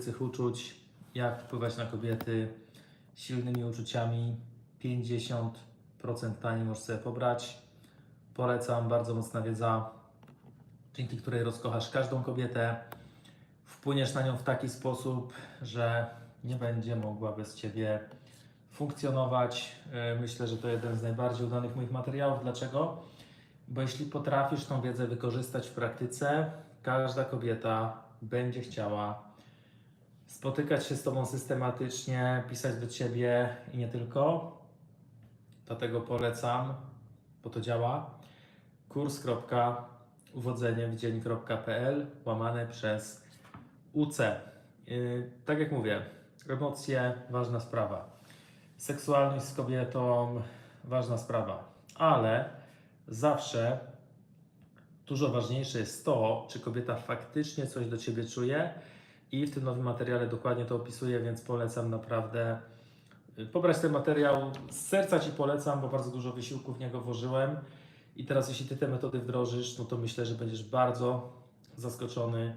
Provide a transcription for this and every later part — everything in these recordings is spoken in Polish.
Cech uczuć, jak wpływać na kobiety silnymi uczuciami. 50% taniej możesz sobie pobrać. Polecam, bardzo mocna wiedza, dzięki której rozkochasz każdą kobietę. Wpłyniesz na nią w taki sposób, że nie będzie mogła bez Ciebie funkcjonować. Yy, Myślę, że to jeden z najbardziej udanych moich materiałów. Dlaczego? Bo jeśli potrafisz tą wiedzę wykorzystać w praktyce, każda kobieta będzie chciała spotykać się z Tobą systematycznie, pisać do Ciebie i nie tylko. Dlatego polecam, bo to działa. kurs.uwodzeniewdzień.pl łamane przez UC. Yy, tak jak mówię, emocje ważna sprawa. Seksualność z kobietą ważna sprawa, ale zawsze dużo ważniejsze jest to, czy kobieta faktycznie coś do Ciebie czuje i w tym nowym materiale dokładnie to opisuję, więc polecam naprawdę y, pobrać ten materiał. Z serca Ci polecam, bo bardzo dużo wysiłku w niego włożyłem i teraz jeśli Ty te metody wdrożysz, no to myślę, że będziesz bardzo zaskoczony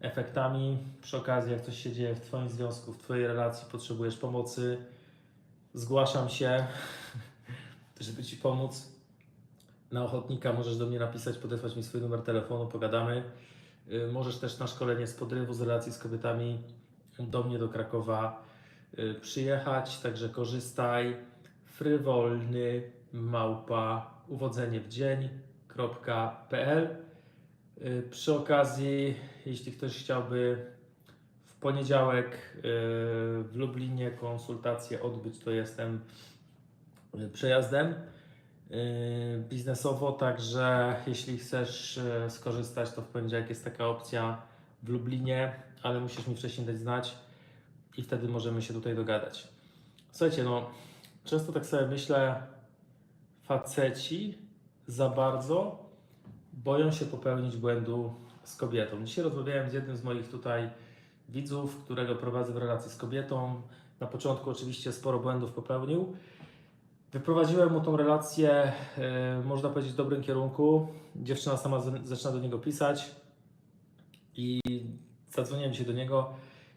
efektami. Przy okazji, jak coś się dzieje w Twoim związku, w Twojej relacji, potrzebujesz pomocy, zgłaszam się, żeby Ci pomóc. Na ochotnika możesz do mnie napisać, podesłać mi swój numer telefonu, pogadamy. Y, Możesz też na szkolenie z podrywu, z relacji z kobietami do mnie do Krakowa y, przyjechać, także korzystaj. Frywolny małpa uwodzenie w dzień.pl Y, Przy okazji, jeśli ktoś chciałby w poniedziałek w Lublinie konsultację odbyć, to jestem przejazdem biznesowo, także jeśli chcesz y, skorzystać, to w poniedziałek jest taka opcja w Lublinie, ale musisz mi wcześniej dać znać i wtedy możemy się tutaj dogadać. Słuchajcie, no często tak sobie myślę, faceci za bardzo boją się popełnić błędu z kobietą. Dzisiaj rozmawiałem z jednym z moich tutaj widzów, którego prowadzę w relacji z kobietą. Na początku oczywiście sporo błędów popełnił. Wyprowadziłem mu tą relację, e, można powiedzieć, w dobrym kierunku. Dziewczyna sama zaczyna do niego pisać i zadzwoniłem się do niego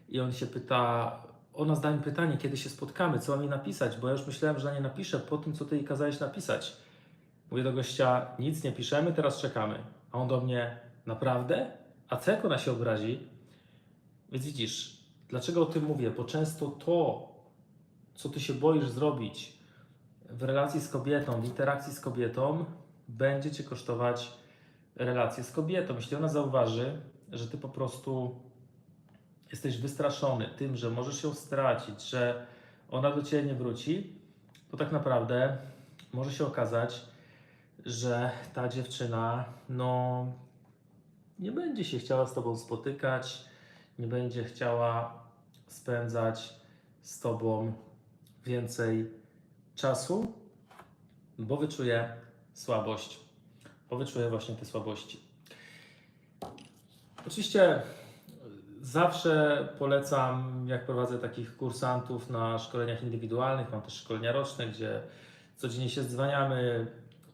i on się pyta, ona zada mi pytanie, kiedy się spotkamy, co mam jej napisać, bo ja już myślałem, że na nie napiszę po tym, co ty jej kazałeś napisać. Mówię do gościa, nic nie piszemy, teraz czekamy. A on do mnie, naprawdę? A co jak ona się obrazi? Więc widzisz, dlaczego o tym mówię? Bo często to, co ty się boisz zrobić w relacji z kobietą, w interakcji z kobietą, będzie cię kosztować relację z kobietą. Jeśli ona zauważy, że ty po prostu jesteś wystraszony tym, że możesz ją stracić, że ona do ciebie nie wróci, to tak naprawdę może się okazać, że ta dziewczyna no, nie będzie się chciała z tobą spotykać, nie będzie chciała spędzać z tobą więcej czasu, bo wyczuje słabość, bo wyczuje właśnie te słabości. Oczywiście zawsze polecam, jak prowadzę takich kursantów na szkoleniach indywidualnych, mam też szkolenia roczne, gdzie codziennie się dzwaniamy,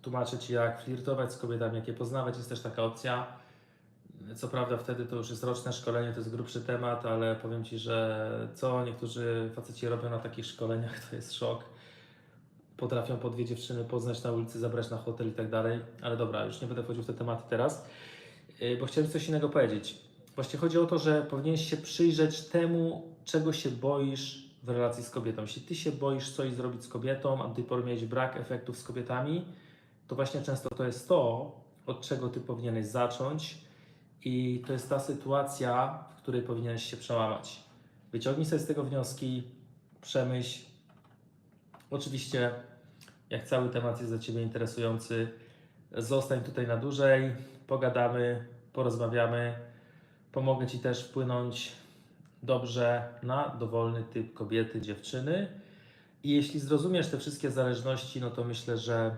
tłumaczę Ci jak flirtować z kobietami, jak je poznawać, jest też taka opcja. Co prawda wtedy to już jest roczne szkolenie, to jest grubszy temat, ale powiem Ci, że co niektórzy faceci robią na takich szkoleniach, to jest szok. Potrafią po dwie dziewczyny poznać na ulicy, zabrać na hotel i tak dalej. Ale dobra, już nie będę wchodził w te tematy teraz, yy, bo chciałem coś innego powiedzieć. Właściwie chodzi o to, że powinieneś się przyjrzeć temu, czego się boisz w relacji z kobietą. Jeśli Ty się boisz coś zrobić z kobietą, a do tej pory miałeś brak efektów z kobietami, to właśnie często to jest to, od czego Ty powinieneś zacząć i to jest ta sytuacja, w której powinieneś się przełamać. Wyciągnij sobie z tego wnioski, przemyśl. Oczywiście, jak cały temat jest dla Ciebie interesujący, zostań tutaj na dłużej, pogadamy, porozmawiamy. Pomogę Ci też wpłynąć dobrze na dowolny typ kobiety, dziewczyny. I jeśli zrozumiesz te wszystkie zależności, no to myślę, że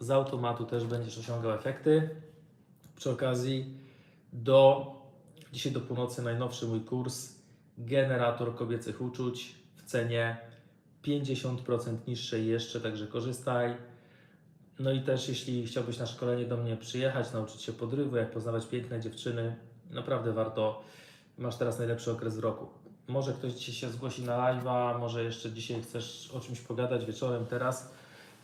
z automatu też będziesz osiągał efekty. Przy okazji, do dzisiaj do północy najnowszy mój kurs Generator kobiecych uczuć w cenie 50% niższej jeszcze, także korzystaj. No i też jeśli chciałbyś na szkolenie do mnie przyjechać, nauczyć się podrywu, jak poznawać piękne dziewczyny, naprawdę warto. Masz teraz najlepszy okres roku. może ktoś dzisiaj się zgłosi na live'a, może jeszcze dzisiaj chcesz o czymś pogadać wieczorem, teraz.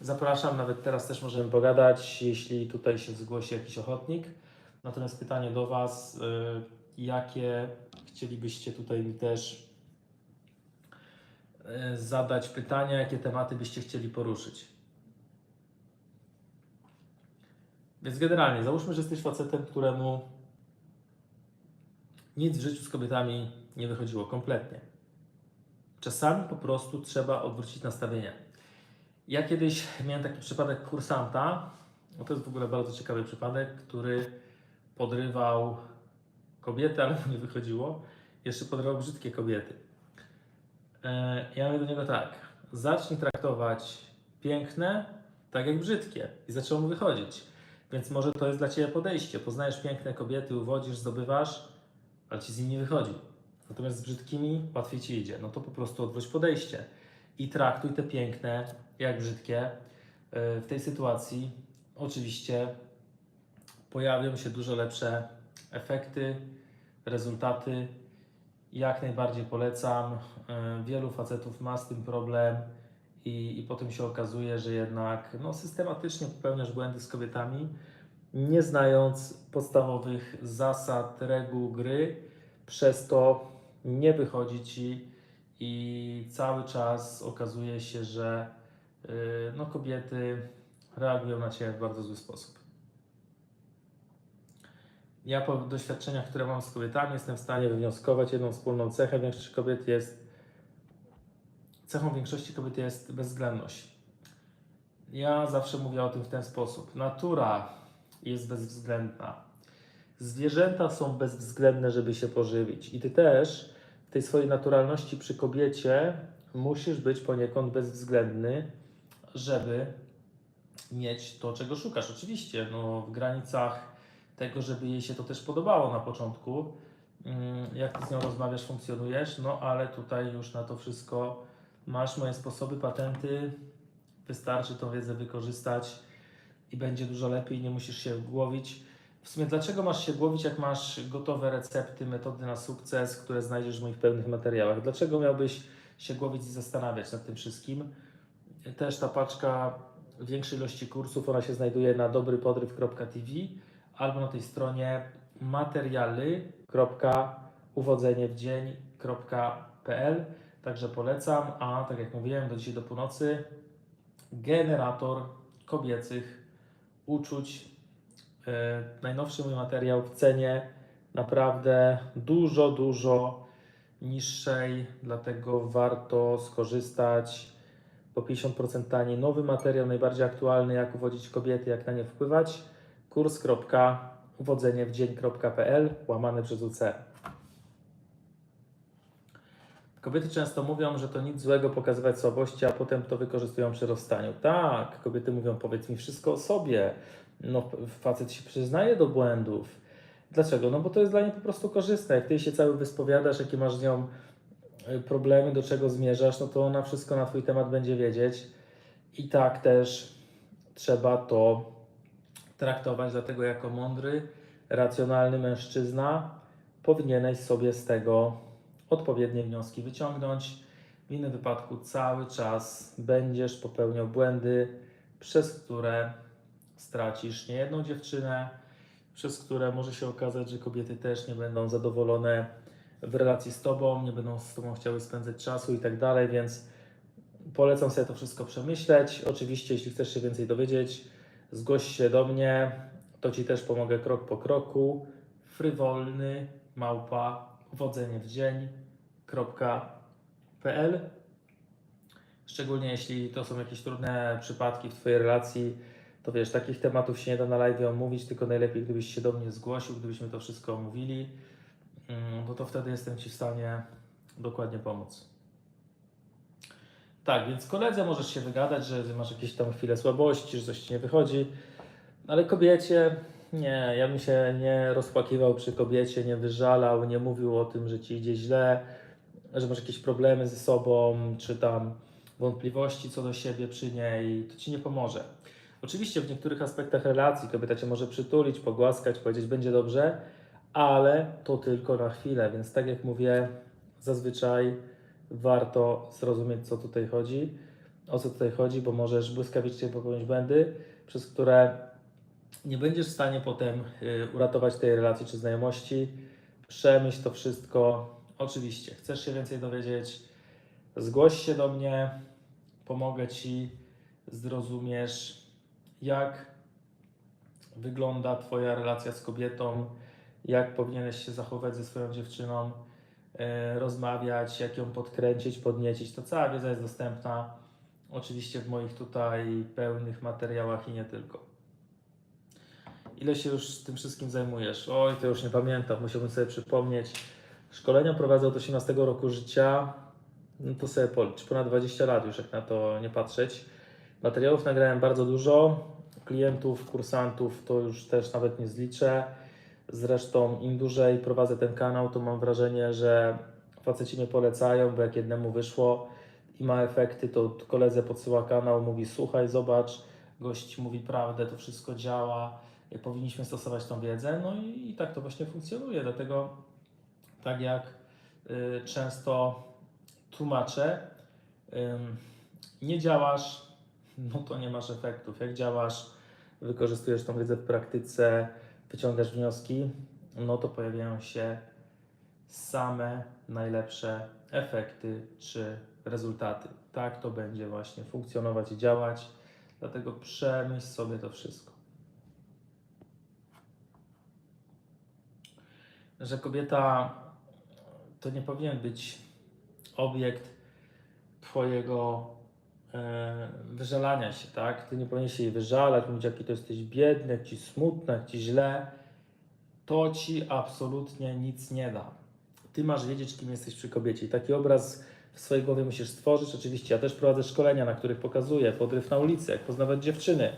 Zapraszam, nawet teraz też możemy pogadać, jeśli tutaj się zgłosi jakiś ochotnik. Natomiast pytanie do Was, y, jakie chcielibyście tutaj mi też zadać pytania, jakie tematy byście chcieli poruszyć? Więc generalnie, załóżmy, że jesteś facetem, któremu nic w życiu z kobietami nie wychodziło kompletnie. Czasami po prostu trzeba odwrócić nastawienie. Ja kiedyś miałem taki przypadek kursanta, no to jest w ogóle bardzo ciekawy przypadek, który podrywał kobiety, ale mu nie wychodziło. Jeszcze podrywał brzydkie kobiety. E, Ja mówię do niego tak, zacznij traktować piękne tak jak brzydkie i zaczęło mu wychodzić. Więc może to jest dla Ciebie podejście. Poznajesz piękne kobiety, uwodzisz, zdobywasz, ale Ci z nimi nie wychodzi. Natomiast z brzydkimi łatwiej Ci idzie. No to po prostu odwróć podejście i traktuj te piękne jak brzydkie. E, W tej sytuacji oczywiście pojawią się dużo lepsze efekty, rezultaty. Jak najbardziej polecam. E, Wielu facetów ma z tym problem i, i potem się okazuje, że jednak no, systematycznie popełniasz błędy z kobietami, nie znając podstawowych zasad, reguł gry, przez to nie wychodzi ci i cały czas okazuje się, że yy, no, kobiety reagują na ciebie w bardzo zły sposób. Ja po doświadczeniach, które mam z kobietami, jestem w stanie wywnioskować jedną wspólną cechę. Większość kobiet jest cechą większości kobiet jest bezwzględność. Ja zawsze mówię o tym w ten sposób. Natura jest bezwzględna. Zwierzęta są bezwzględne, żeby się pożywić. I ty też w tej swojej naturalności przy kobiecie musisz być poniekąd bezwzględny, żeby mieć to, czego szukasz. Oczywiście, no, w granicach tego, żeby jej się to też podobało na początku. Mm, Jak ty z nią rozmawiasz, funkcjonujesz, no ale tutaj już na to wszystko masz moje sposoby, patenty. Wystarczy tą wiedzę wykorzystać i będzie dużo lepiej, nie musisz się głowić. W sumie, dlaczego masz się głowić, jak masz gotowe recepty, metody na sukces, które znajdziesz w moich pełnych materiałach? Dlaczego miałbyś się głowić i zastanawiać nad tym wszystkim? Też ta paczka większej ilości kursów, ona się znajduje na dobrypodryw.tv albo na tej stronie materialy.uwodzeniewdzień.pl Także polecam, a tak jak mówiłem, do dzisiaj do północy generator kobiecych uczuć. E, najnowszy mój materiał w cenie naprawdę dużo, dużo niższej, dlatego warto skorzystać. Po 50% taniej. Nowy materiał, najbardziej aktualny, jak uwodzić kobiety, jak na nie wpływać. kurs.uwodzeniewdzień.pl łamane przez UC. Kobiety często mówią, że to nic złego pokazywać słabości, a potem to wykorzystują przy rozstaniu. Tak, kobiety mówią, powiedz mi wszystko o sobie. No, facet się przyznaje do błędów. Dlaczego? No bo to jest dla niej po prostu korzystne. Jak ty się cały wyspowiadasz, jakie masz z nią y, problemy, do czego zmierzasz, no to ona wszystko na twój temat będzie wiedzieć. I tak też trzeba to traktować, dlatego jako mądry, racjonalny mężczyzna powinieneś sobie z tego odpowiednie wnioski wyciągnąć. W innym wypadku cały czas będziesz popełniał błędy, przez które stracisz niejedną dziewczynę, przez które może się okazać, że kobiety też nie będą zadowolone w relacji z Tobą, nie będą z Tobą chciały spędzać czasu i tak dalej, więc polecam sobie to wszystko przemyśleć. Oczywiście, jeśli chcesz się więcej dowiedzieć, zgłoś się do mnie, to Ci też pomogę krok po kroku. Frywolny małpa uwodzenie w dzień.pl Szczególnie jeśli to są jakieś trudne przypadki w Twojej relacji, to wiesz, takich tematów się nie da na live omówić, tylko najlepiej gdybyś się do mnie zgłosił, gdybyśmy to wszystko omówili, mm, bo to wtedy jestem Ci w stanie dokładnie pomóc. Tak, więc koledze możesz się wygadać, że masz jakieś tam chwile słabości, że coś Ci nie wychodzi, ale kobiecie nie, ja bym się nie rozpłakiwał przy kobiecie, nie wyżalał, nie mówił o tym, że ci idzie źle, że masz jakieś problemy ze sobą, czy tam wątpliwości co do siebie przy niej, to ci nie pomoże. Oczywiście w niektórych aspektach relacji kobieta cię może przytulić, pogłaskać, powiedzieć będzie dobrze, ale to tylko na chwilę, więc tak jak mówię, zazwyczaj warto zrozumieć, co tutaj chodzi, o co tutaj chodzi, bo możesz błyskawicznie popełnić błędy, przez które nie będziesz w stanie potem y, uratować tej relacji czy znajomości. Przemyśl to wszystko. Oczywiście, chcesz się więcej dowiedzieć, zgłoś się do mnie, pomogę Ci, zrozumiesz, jak wygląda Twoja relacja z kobietą, jak powinieneś się zachować ze swoją dziewczyną, rozmawiać, jak ją podkręcić, podniecić. To cała wiedza jest dostępna oczywiście w moich tutaj pełnych materiałach i nie tylko. Ile się już tym wszystkim zajmujesz? Oj, to już nie pamiętam, musiałbym sobie przypomnieć. Szkolenia prowadzę od 18 roku życia, no to sobie policz, ponad 20 lat już jak na to nie patrzeć. Materiałów nagrałem bardzo dużo, klientów, kursantów to już też nawet nie zliczę. Zresztą im dłużej prowadzę ten kanał, to mam wrażenie, że faceci mnie polecają, bo jak jednemu wyszło i ma efekty, to koledze podsyła kanał, mówi słuchaj, zobacz, gość mówi prawdę, to wszystko działa, powinniśmy stosować tą wiedzę, no i, i tak to właśnie funkcjonuje, dlatego tak jak y, często tłumaczę, ym, nie działasz, no to nie masz efektów. Jak działasz, wykorzystujesz tą wiedzę w praktyce, wyciągasz wnioski, no to pojawiają się same najlepsze efekty czy rezultaty. Tak to będzie właśnie funkcjonować i działać. Dlatego przemyśl sobie to wszystko. Że kobieta to nie powinien być obiekt Twojego wyżalania się, tak? Ty nie powinieneś się jej wyżalać, mówić, jaki to jesteś biedny, jak ci smutno, jak ci źle. To ci absolutnie nic nie da. Ty masz wiedzieć, kim jesteś przy kobiecie. I taki obraz w swojej głowie musisz stworzyć. Oczywiście, ja też prowadzę szkolenia, na których pokazuję podryw na ulicy, jak poznawać dziewczyny.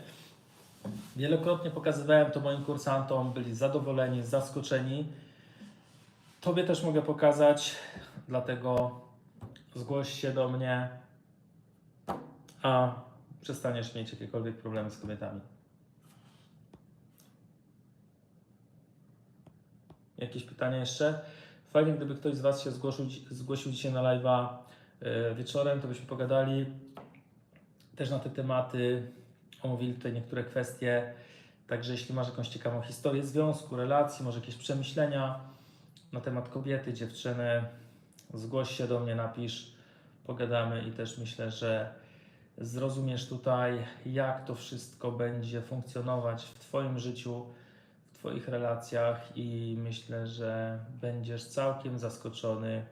Wielokrotnie pokazywałem to moim kursantom, byli zadowoleni, zaskoczeni. Tobie też mogę pokazać, dlatego zgłoś się do mnie, a przestaniesz mieć jakiekolwiek problemy z kobietami. Jakieś pytania jeszcze? Fajnie, gdyby ktoś z Was się zgłosił, zgłosił dzisiaj na live'a e, wieczorem, to byśmy pogadali też na te tematy, omówili tutaj niektóre kwestie. Także jeśli masz jakąś ciekawą historię związku, relacji, może jakieś przemyślenia na temat kobiety, dziewczyny, zgłoś się do mnie, napisz, pogadamy i też myślę, że zrozumiesz tutaj, jak to wszystko będzie funkcjonować w Twoim życiu, w Twoich relacjach i myślę, że będziesz całkiem zaskoczony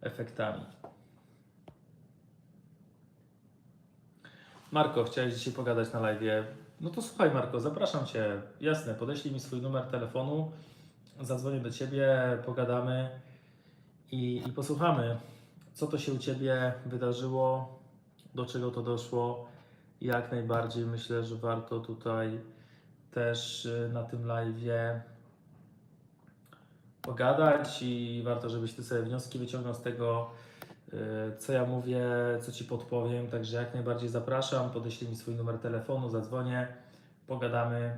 efektami. Marko, chciałeś dzisiaj pogadać na live. No to słuchaj, Marko, zapraszam Cię. Jasne, podeślij mi swój numer telefonu, zadzwonię do Ciebie, pogadamy i, i posłuchamy, co to się u Ciebie wydarzyło, do czego to doszło. Jak najbardziej myślę, że warto tutaj też y, na tym live pogadać i warto, żebyś Ty sobie wnioski wyciągnął z tego, y, co ja mówię, co Ci podpowiem. Także jak najbardziej zapraszam, podeślij mi swój numer telefonu, zadzwonię, pogadamy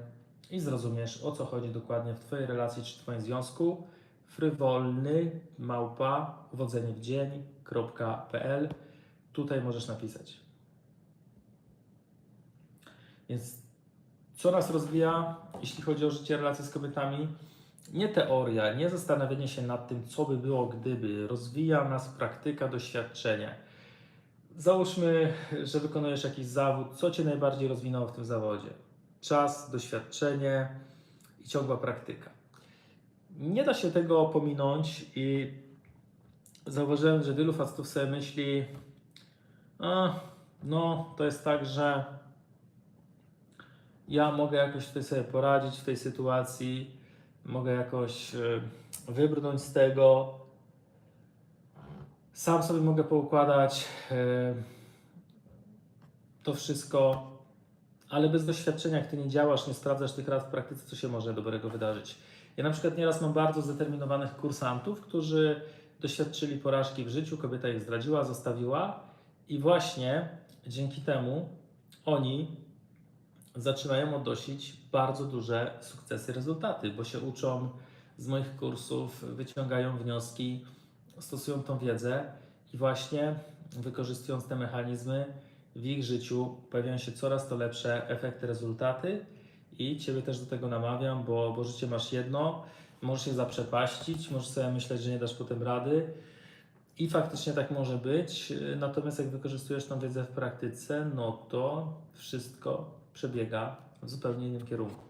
i zrozumiesz, o co chodzi dokładnie w Twojej relacji czy Twoim związku frywolny małpa uwodzenie w dzień.pl. Tutaj możesz napisać. Więc co nas rozwija, jeśli chodzi o życie, relacje z kobietami? Nie teoria, nie zastanawianie się nad tym, co by było gdyby. Rozwija nas praktyka, doświadczenie. Załóżmy, że wykonujesz jakiś zawód. Co Cię najbardziej rozwinęło w tym zawodzie? Czas, doświadczenie i ciągła praktyka nie da się tego pominąć i zauważyłem, że wielu facetów sobie myśli, no to jest tak, że ja mogę jakoś tutaj sobie poradzić w tej sytuacji, mogę jakoś y, wybrnąć z tego, sam sobie mogę poukładać y, to wszystko, ale bez doświadczenia, jak ty nie działasz, nie sprawdzasz tych rad w praktyce, co się może dobrego wydarzyć. Ja na przykład nieraz mam bardzo zdeterminowanych kursantów, którzy doświadczyli porażki w życiu, kobieta ich zdradziła, zostawiła i właśnie dzięki temu oni zaczynają odnosić bardzo duże sukcesy, rezultaty, bo się uczą z moich kursów, wyciągają wnioski, stosują tą wiedzę i właśnie wykorzystując te mechanizmy w ich życiu pojawiają się coraz to lepsze efekty, rezultaty. I Ciebie też do tego namawiam, bo, bo życie masz jedno, możesz się zaprzepaścić, możesz sobie myśleć, że nie dasz potem rady i faktycznie tak może być, natomiast jak wykorzystujesz tą wiedzę w praktyce, no to wszystko przebiega w zupełnie innym kierunku.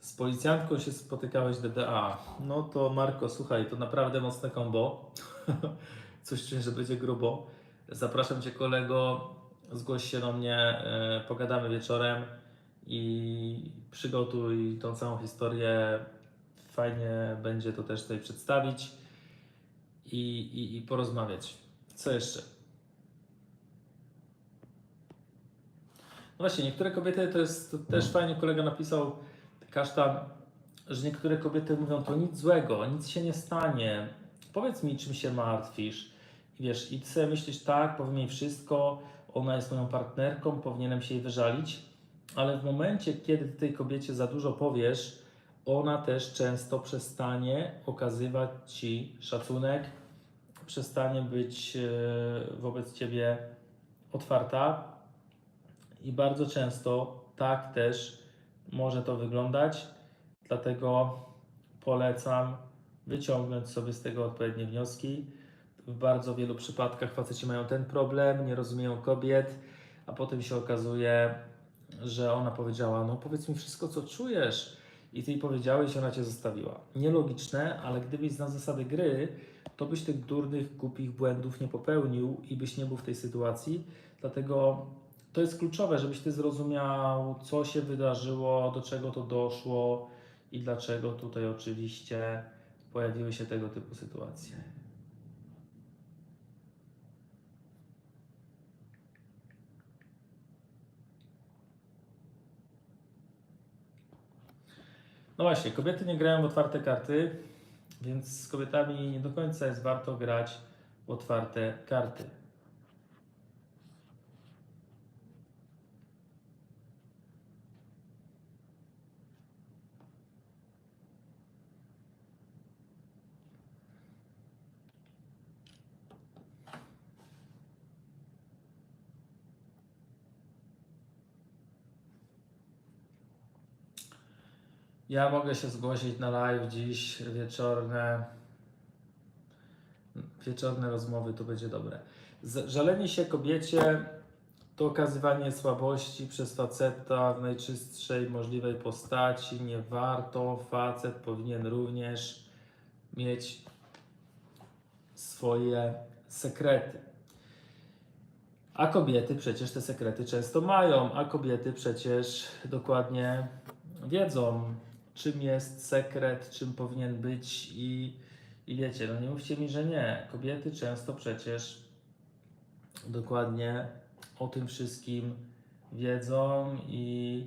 Z policjantką się spotykałeś DDA. No to Marko, słuchaj, to naprawdę mocne kombo. Coś czuję, że będzie grubo. Zapraszam Cię kolego, zgłoś się do mnie, e, pogadamy wieczorem i przygotuj tą całą historię. Fajnie będzie to też tutaj przedstawić i, i, i porozmawiać. Co jeszcze? No właśnie, niektóre kobiety to jest to też fajnie kolega napisał, kasztan, że niektóre kobiety mówią to nic złego, nic się nie stanie. Powiedz mi, czym się martwisz. I wiesz, i ty sobie myślisz, tak, powiem jej wszystko, ona jest moją partnerką, powinienem się jej wyżalić, ale w momencie, kiedy ty tej kobiecie za dużo powiesz, ona też często przestanie okazywać ci szacunek, przestanie być e, wobec ciebie otwarta i bardzo często tak też może to wyglądać. Dlatego polecam wyciągnąć sobie z tego odpowiednie wnioski. W bardzo wielu przypadkach faceci mają ten problem, nie rozumieją kobiet, a potem się okazuje, że ona powiedziała: No, powiedz mi wszystko, co czujesz. I ty jej powiedziałeś, ona cię zostawiła. Nielogiczne, ale gdybyś znał zasady gry, to byś tych durnych, głupich błędów nie popełnił i byś nie był w tej sytuacji. Dlatego to jest kluczowe, żebyś ty zrozumiał, co się wydarzyło, do czego to doszło i dlaczego tutaj oczywiście pojawiły się tego typu sytuacje. No właśnie, kobiety nie grają w otwarte karty, więc z kobietami nie do końca jest warto grać w otwarte karty. Ja mogę się zgłosić na live dziś wieczorne. Wieczorne rozmowy to będzie dobre. Żalenie się kobiecie to okazywanie słabości przez faceta w najczystszej możliwej postaci. Nie warto. Facet powinien również mieć swoje sekrety. A kobiety przecież te sekrety często mają, a kobiety przecież dokładnie wiedzą, czym jest sekret, czym powinien być i, i wiecie, no nie mówcie mi, że nie. Kobiety często przecież dokładnie o tym wszystkim wiedzą i,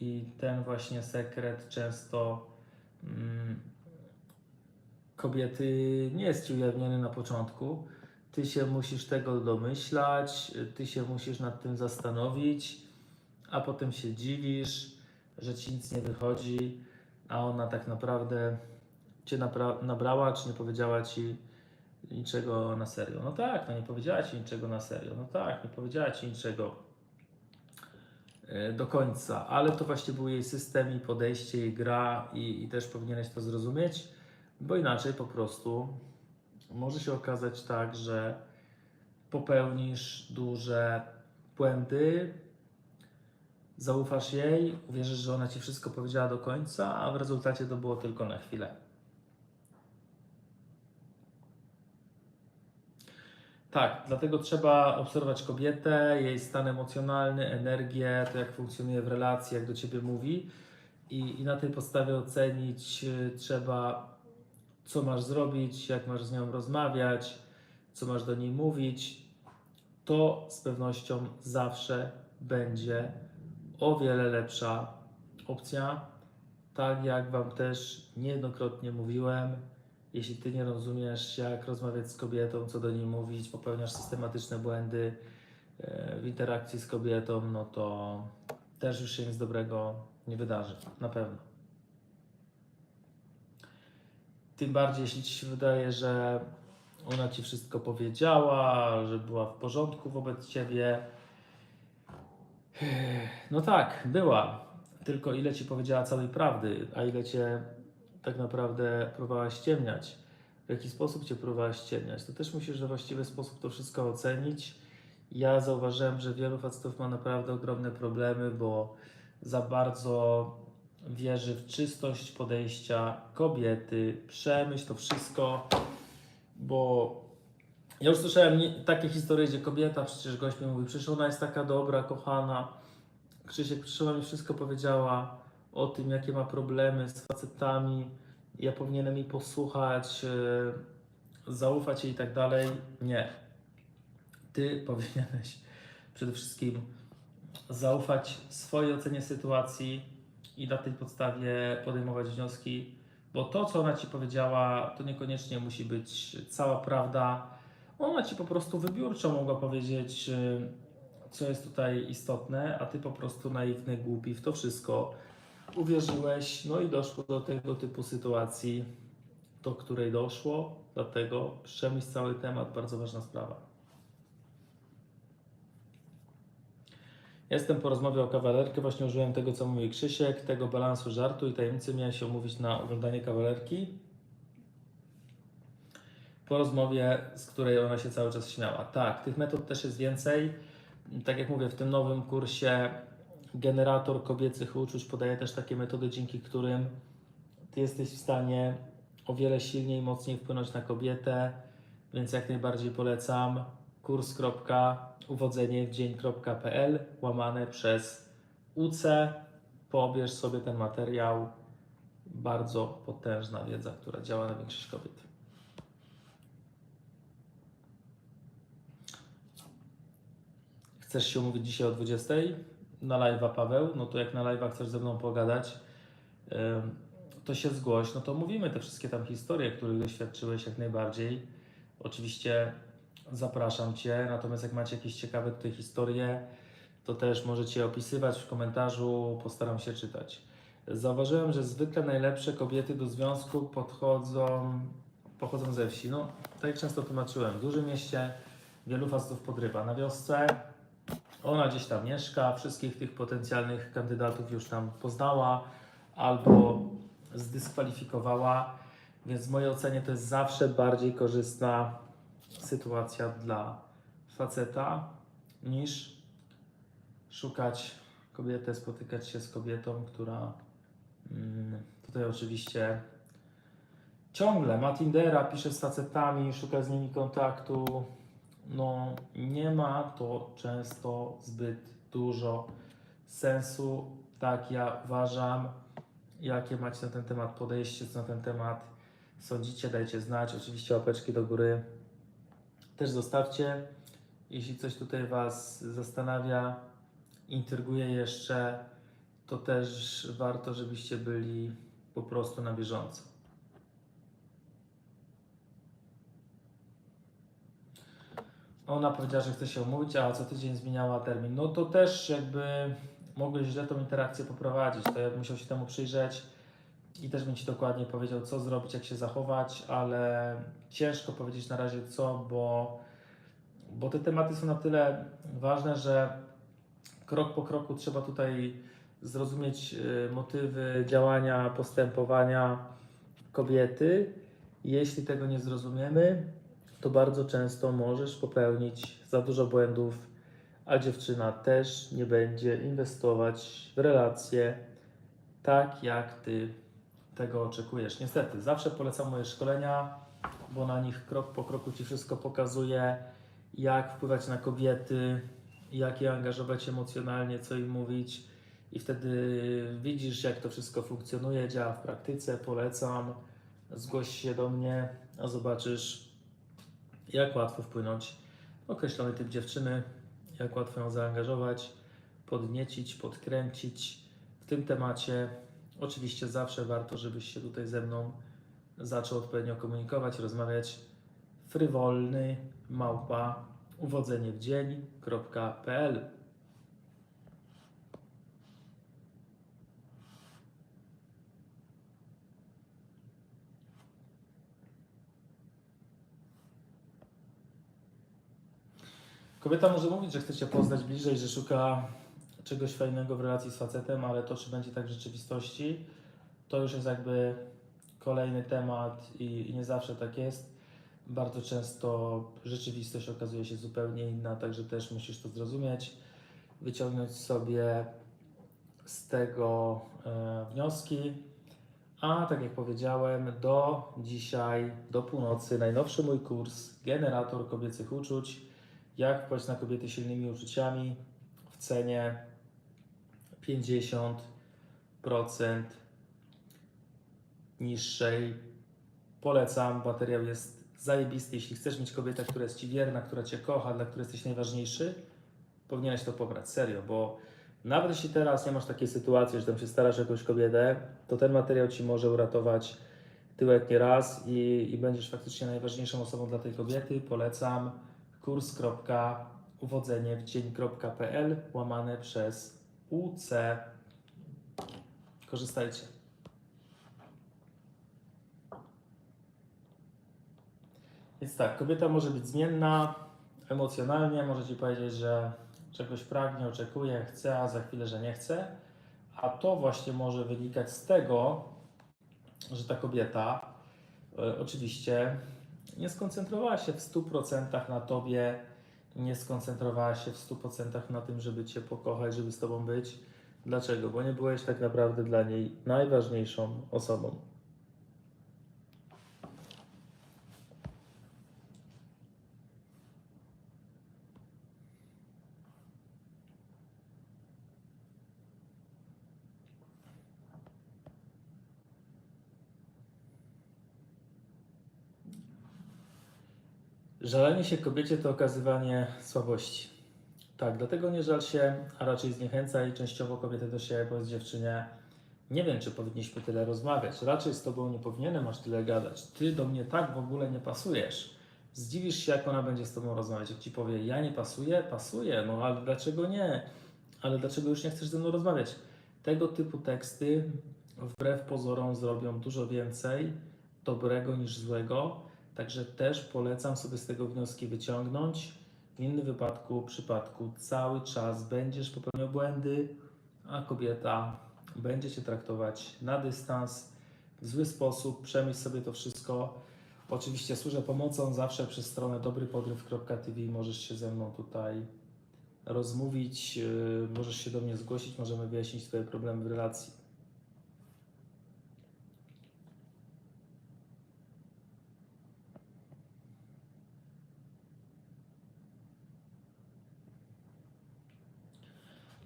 i ten właśnie sekret często mm, kobiety nie jest ci ujawniony na początku. Ty się musisz tego domyślać, ty się musisz nad tym zastanowić, a potem się dziwisz, że ci nic nie wychodzi, a ona tak naprawdę cię nabrała, czy nie powiedziała ci niczego na serio. No tak, no nie powiedziała ci niczego na serio. No tak, nie powiedziała ci niczego e, do końca, ale to właśnie był jej system i podejście, jej gra i, i też powinieneś to zrozumieć, bo inaczej po prostu może się okazać tak, że popełnisz duże błędy, zaufasz jej, uwierzysz, że ona ci wszystko powiedziała do końca, a w rezultacie to było tylko na chwilę. Tak, dlatego trzeba obserwować kobietę, jej stan emocjonalny, energię, to jak funkcjonuje w relacji, jak do ciebie mówi i, i na tej podstawie ocenić y, trzeba, co masz zrobić, jak masz z nią rozmawiać, co masz do niej mówić. To z pewnością zawsze będzie o wiele lepsza opcja. Tak jak Wam też niejednokrotnie mówiłem, jeśli Ty nie rozumiesz, jak rozmawiać z kobietą, co do niej mówić, popełniasz systematyczne błędy e, w interakcji z kobietą, no to też już się nic dobrego nie wydarzy, na pewno. Tym bardziej, jeśli ci się wydaje, że ona ci wszystko powiedziała, że była w porządku wobec ciebie. No tak, była. Tylko ile ci powiedziała całej prawdy, a ile cię tak naprawdę próbowała ściemniać. W jaki sposób cię próbowała ściemniać. To też musisz we właściwy sposób to wszystko ocenić. Ja zauważyłem, że wielu facetów ma naprawdę ogromne problemy, bo za bardzo wierzy w czystość podejścia kobiety. Przemyśl to wszystko, bo ja już słyszałem takie historie, gdzie kobieta, przecież gość mi mówi, przecież ona jest taka dobra, kochana. Krzysiek przyszła mi wszystko powiedziała o tym, jakie ma problemy z facetami. Ja powinienem jej posłuchać, yy, zaufać jej i tak dalej. Nie. Ty powinieneś przede wszystkim zaufać swojej ocenie sytuacji i na tej podstawie podejmować wnioski, bo to, co ona ci powiedziała, to niekoniecznie musi być cała prawda. Ona ci po prostu wybiórczo mogła powiedzieć, y, co jest tutaj istotne, a ty po prostu naiwny, głupi w to wszystko uwierzyłeś, no i doszło do tego typu sytuacji, do której doszło, dlatego przemyśl cały temat, bardzo ważna sprawa. Jestem po rozmowie o kawalerkę, właśnie użyłem tego, co mówi Krzysiek, tego balansu żartu i tajemnicy miałem się umówić na oglądanie kawalerki. Po rozmowie, z której ona się cały czas śmiała. Tak, tych metod też jest więcej. Tak jak mówię, w tym nowym kursie generator kobiecych uczuć podaje też takie metody, dzięki którym ty jesteś w stanie o wiele silniej, mocniej wpłynąć na kobietę, więc jak najbardziej polecam kurs.uwodzeniewdzień.pl łamane przez UC. Pobierz sobie ten materiał. Bardzo potężna wiedza, która działa na większość kobiet. Chcesz się umówić dzisiaj o 20 na live'a, Paweł? No to jak na live'a chcesz ze mną pogadać, to się zgłoś. No to mówimy te wszystkie tam historie, których doświadczyłeś jak najbardziej. Oczywiście zapraszam Cię. Natomiast jak macie jakieś ciekawe tutaj historie, to też możecie opisywać w komentarzu, postaram się czytać. Zauważyłem, że zwykle najlepsze kobiety do związku podchodzą, pochodzą ze wsi. No, tak często tłumaczyłem, w dużym mieście wielu facetów podrywa. Na wiosce ona gdzieś tam mieszka, wszystkich tych potencjalnych kandydatów już tam poznała albo zdyskwalifikowała, więc w mojej ocenie to jest zawsze bardziej korzystna sytuacja dla faceta niż szukać kobietę, spotykać się z kobietą, która mm, tutaj oczywiście ciągle ma Tindera, pisze z facetami, szuka z nimi kontaktu. No, nie ma to często zbyt dużo sensu. Tak ja uważam. Jakie macie na ten temat podejście, co na ten temat sądzicie, dajcie znać. Oczywiście łapeczki do góry też zostawcie. Jeśli coś tutaj Was zastanawia, intryguje jeszcze, to też warto, żebyście byli po prostu na bieżąco. Ona powiedziała, że chce się umówić, a co tydzień zmieniała termin. No to też jakby mogłeś źle tą interakcję poprowadzić. To ja bym musiał się temu przyjrzeć i też bym Ci dokładnie powiedział, co zrobić, jak się zachować, ale ciężko powiedzieć na razie co, bo, bo te tematy są na tyle ważne, że krok po kroku trzeba tutaj zrozumieć y, motywy działania, postępowania kobiety. Jeśli tego nie zrozumiemy, to bardzo często możesz popełnić za dużo błędów, a dziewczyna też nie będzie inwestować w relacje tak, jak ty tego oczekujesz. Niestety, zawsze polecam moje szkolenia, bo na nich krok po kroku Ci wszystko pokazuje, jak wpływać na kobiety, jak je angażować emocjonalnie, co im mówić. I wtedy widzisz, jak to wszystko funkcjonuje, działa w praktyce. Polecam. Zgłoś się do mnie, a zobaczysz, jak łatwo wpłynąć w określony typ dziewczyny, jak łatwo ją zaangażować, podniecić, podkręcić w tym temacie. Oczywiście zawsze warto, żebyś się tutaj ze mną zaczął odpowiednio komunikować, rozmawiać. Frywolny małpa uwodzenie w dzień.pl Kobieta może mówić, że chce cię poznać bliżej, że szuka czegoś fajnego w relacji z facetem, ale to, czy będzie tak w rzeczywistości, to już jest jakby kolejny temat i, nie zawsze tak jest. Bardzo często rzeczywistość okazuje się zupełnie inna, także też musisz to zrozumieć, wyciągnąć sobie z tego e, wnioski. A tak jak powiedziałem, do dzisiaj, do północy, najnowszy mój kurs Generator kobiecych uczuć. Jak wpaść na kobiety silnymi uczuciami w cenie 50% niższej. Polecam, materiał jest zajebisty. Jeśli chcesz mieć kobietę, która jest Ci wierna, która Cię kocha, dla której jesteś najważniejszy, powinieneś to pobrać, serio, bo nawet jeśli teraz nie masz takiej sytuacji, że tam się starasz jakąś kobietę, to ten materiał Ci może uratować tyłek nie raz i, i będziesz faktycznie najważniejszą osobą dla tej kobiety. Polecam kurs.uwodzeniewdzień.pl łamane przez UC. Korzystajcie. Więc tak, kobieta może być zmienna emocjonalnie, może Ci powiedzieć, że czegoś pragnie, oczekuje, chce, a za chwilę, że nie chce. A to właśnie może wynikać z tego, że ta kobieta e, oczywiście nie skoncentrowała się w 100% na Tobie, nie skoncentrowała się w 100% na tym, żeby Cię pokochać, żeby z Tobą być. Dlaczego? Bo nie byłeś tak naprawdę dla niej najważniejszą osobą. Żalenie się kobiecie to okazywanie słabości. Tak, dlatego nie żal się, a raczej zniechęcaj częściowo kobietę do siebie, powiedz dziewczynie, nie wiem, czy powinniśmy tyle rozmawiać, raczej z tobą nie powinienem aż tyle gadać, ty do mnie tak w ogóle nie pasujesz. Zdziwisz się, jak ona będzie z tobą rozmawiać, jak ci powie, ja nie pasuję, pasuję, no ale dlaczego nie? Ale dlaczego już nie chcesz ze mną rozmawiać? Tego typu teksty wbrew pozorom zrobią dużo więcej dobrego niż złego. Także też polecam sobie z tego wnioski wyciągnąć. W innym wypadku, przypadku cały czas będziesz popełniał błędy, a kobieta będzie cię traktować na dystans w zły sposób. Przemyśl sobie to wszystko. Oczywiście służę pomocą zawsze przez stronę dobrypodryw.tv. Możesz się ze mną tutaj rozmówić, yy, możesz się do mnie zgłosić, możemy wyjaśnić Twoje problemy w relacji.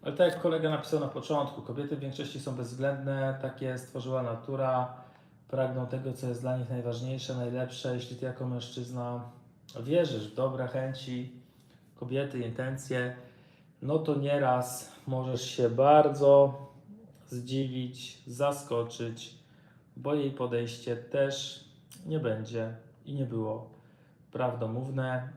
Ale tak jak kolega napisał na początku, kobiety w większości są bezwzględne, takie stworzyła natura, pragną tego, co jest dla nich najważniejsze, najlepsze. Jeśli ty jako mężczyzna wierzysz w dobre chęci kobiety, intencje, no to nieraz możesz się bardzo zdziwić, zaskoczyć, bo jej podejście też nie będzie i nie było prawdomówne.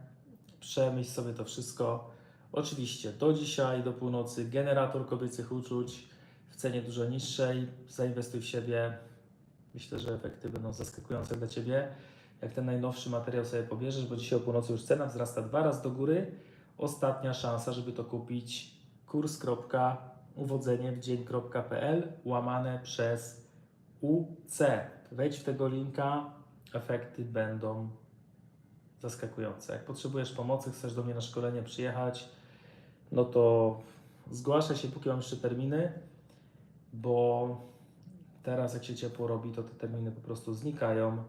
Przemyśl sobie to wszystko. Oczywiście do dzisiaj, do północy, generator kobiecych uczuć w cenie dużo niższej. Zainwestuj w siebie. Myślę, że efekty będą zaskakujące dla Ciebie. Jak ten najnowszy materiał sobie pobierzesz, bo dzisiaj o północy już cena wzrasta dwa razy do góry. Ostatnia szansa, żeby to kupić. kurs.uwodzeniewdzień.pl łamane przez UC. Wejdź w tego linka, efekty będą zaskakujące. Jak potrzebujesz pomocy, chcesz do mnie na szkolenie przyjechać, no to zgłaszaj się, póki mam jeszcze terminy, bo teraz jak się ciepło robi, to te terminy po prostu znikają.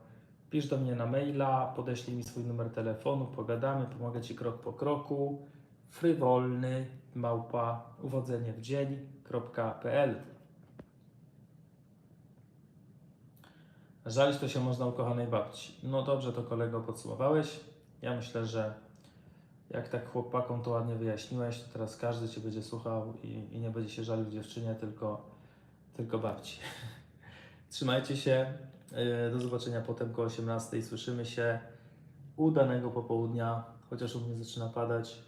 Pisz do mnie na maila, podeślij mi swój numer telefonu, pogadamy, pomogę Ci krok po kroku. Frywolny małpa uwodzenie w dzień.pl Żalić to się można ukochanej babci. No dobrze to kolego podsumowałeś. Ja myślę, że jak tak chłopakom to ładnie wyjaśniłeś, to teraz każdy Cię będzie słuchał i, i nie będzie się żalił dziewczynie, tylko, tylko babci. Trzymajcie się. Yy, Do zobaczenia potem koło 18. Słyszymy się. Udanego popołudnia, chociaż u mnie zaczyna padać.